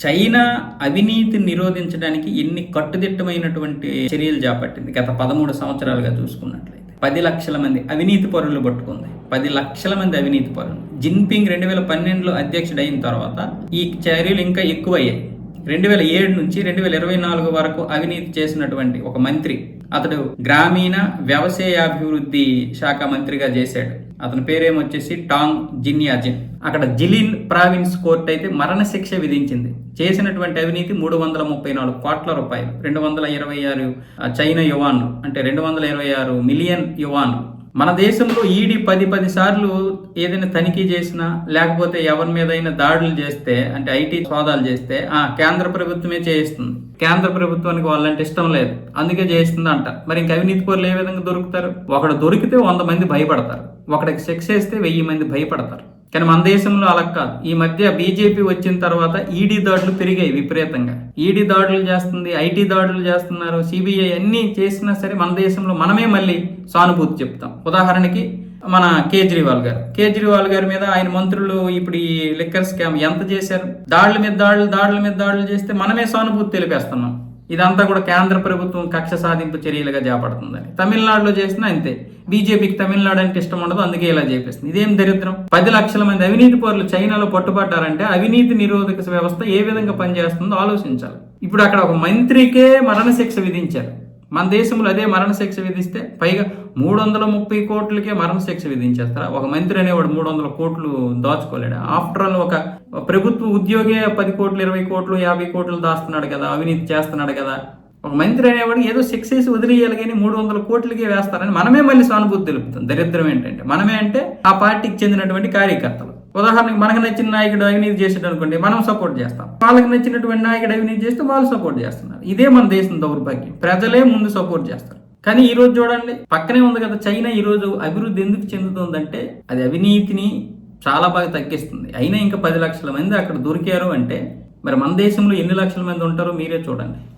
China అవినీతిని నిరోధించడానికి ఎన్ని కట్టుదిట్టమైనటువంటి చర్యలు చేపట్టింది? గత పదమూడు సంవత్సరాలుగా చూసుకున్నట్లయితే. పది లక్షల మంది అవినీతి పరులు పట్టుకుంది. పది లక్షల మంది అవినీతి పరులు. జిన్పింగ్ రెండు వేల పన్నెండులో అధ్యక్షుడు అయిన తర్వాత ఈ చర్యలు ఇంకా ఎక్కువయ్యాయి. రెండు వేల ఏడు నుంచి రెండు వేల ఇరవై నాలుగు వరకు అవినీతి చేసినటువంటి ఒక మంత్రి అతడు గ్రామీణ వ్యవసాయాభివృద్ధి శాఖ మంత్రిగా చేశాడు. అతని పేరేమొచ్చేసి టాంగ్ జిన్యాజిన్. అక్కడ జిలిన్ ప్రావిన్స్ కోర్ట్ అయితే మరణశిక్ష విధించింది. చేసినటువంటి అవినీతి మూడు వందల ముప్పై నాలుగు కోట్ల రూపాయలు. రెండు వందల ఇరవై ఆరు ఆ, చైనా యువాన్ అంటే రెండు వందల ఇరవై ఆరు మిలియన్ యువాన్ మన దేశంలో ఈడీ పది పది సార్లు ఏదైనా తనిఖీ చేసినా లేకపోతే ఎవరి మీద దాడులు చేస్తే అంటే ఐటీ సోదాలు చేస్తే ఆ కేంద్ర ప్రభుత్వమే చేయిస్తుంది. కేంద్ర ప్రభుత్వానికి వాళ్ళంటే ఇష్టం లేదు. అందుకే చేయిస్తుంది అంట మరి ఇంకా అవినీతి పనులు ఏ విధంగా దొరుకుతారు? ఒకడు దొరికితే వంద మంది భయపడతారు. ఒకడికి శిక్ష వేస్తే వెయ్యి మంది భయపడతారు. కానీ మన దేశంలో అలా కాదు. ఈ మధ్య బీజేపీ వచ్చిన తర్వాత ఈడీ దాడులు పెరిగాయి విపరీతంగా. ఈడీ దాడులు చేస్తుంది ఐటీ దాడులు చేస్తున్నారు సిబిఐ అన్ని చేసినా సరే మన దేశంలో మనమే మళ్ళీ సానుభూతి చెప్తాం. ఉదాహరణకి మన కేజ్రీవాల్ గారు. కేజ్రీవాల్ గారి మీద ఆయన మంత్రులు ఇప్పుడు ఈ లిక్కర్ స్కామ్ ఎంత చేశారు? దాడుల మీద దాడులు దాడుల మీద దాడులు చేస్తే మనమే సానుభూతి తెలిపేస్తున్నాం. ఇదంతా కూడా కేంద్ర ప్రభుత్వం కక్ష సాధింపు చర్యలుగా చేపడుతుందని. తమిళనాడులో చేసినా అంతే బీజేపీకి తమిళనాడు అంటే ఇష్టం ఉండదు అందుకే ఇలా చేపిస్తుంది. ఇదేం దరిద్రం? పది లక్షల మంది అవినీతి పౌరులు చైనాలో పట్టుబడ్డారంటే అవినీతి నిరోధక వ్యవస్థ ఏ విధంగా పనిచేస్తుందో ఆలోచించాలి. ఇప్పుడు అక్కడ ఒక మంత్రికే మరణశిక్ష విధించారు. మన దేశంలో అదే మరణశిక్ష విధిస్తే పైగా మూడు వందల ముప్పై కోట్లకే మరణశిక్ష విధించేస్తారా? ఒక మంత్రి అనేవాడు మూడు వందల కోట్లు దాచుకోలేడు? ఆఫ్టర్ ఆల్ ఒక ప్రభుత్వ ఉద్యోగే పది కోట్లు ఇరవై కోట్లు యాభై కోట్లు దాస్తున్నాడు కదా అవినీతి చేస్తున్నాడు కదా. ఒక మంత్రి అనేవాడు ఏదో శిక్ష వేసి వదిలేయాలి కానీ మూడు వందల కోట్లకే వేస్తారని మనమే మళ్ళీ సానుభూతి తెలుపుతాం. దరిద్రం ఏంటంటే మనమే అంటే ఆ పార్టీకి చెందినటువంటి కార్యకర్తలు. ఉదాహరణకి మనకు నచ్చిన నాయకుడు అవినీతి చేసాడు అనుకోండి మనం సపోర్ట్ చేస్తాం. వాళ్ళకి నచ్చినటువంటి నాయకుడు అవినీతి చేస్తే వాళ్ళు సపోర్ట్ చేస్తున్నారు. ఇదే మన దేశం దౌర్భాగ్యం. ప్రజలే ముందు సపోర్ట్ చేస్తారు. కానీ ఈ రోజు చూడండి పక్కనే ఉంది కదా చైనా ఈ రోజు అభివృద్ధి ఎందుకు చెందుతుందంటే అది అవినీతిని చాలా బాగా తగ్గిస్తుంది. అయినా ఇంకా పది లక్షల మంది అక్కడ దొరికారు అంటే మరి మన దేశంలో ఎన్ని లక్షల మంది ఉంటారో మీరే చూడండి.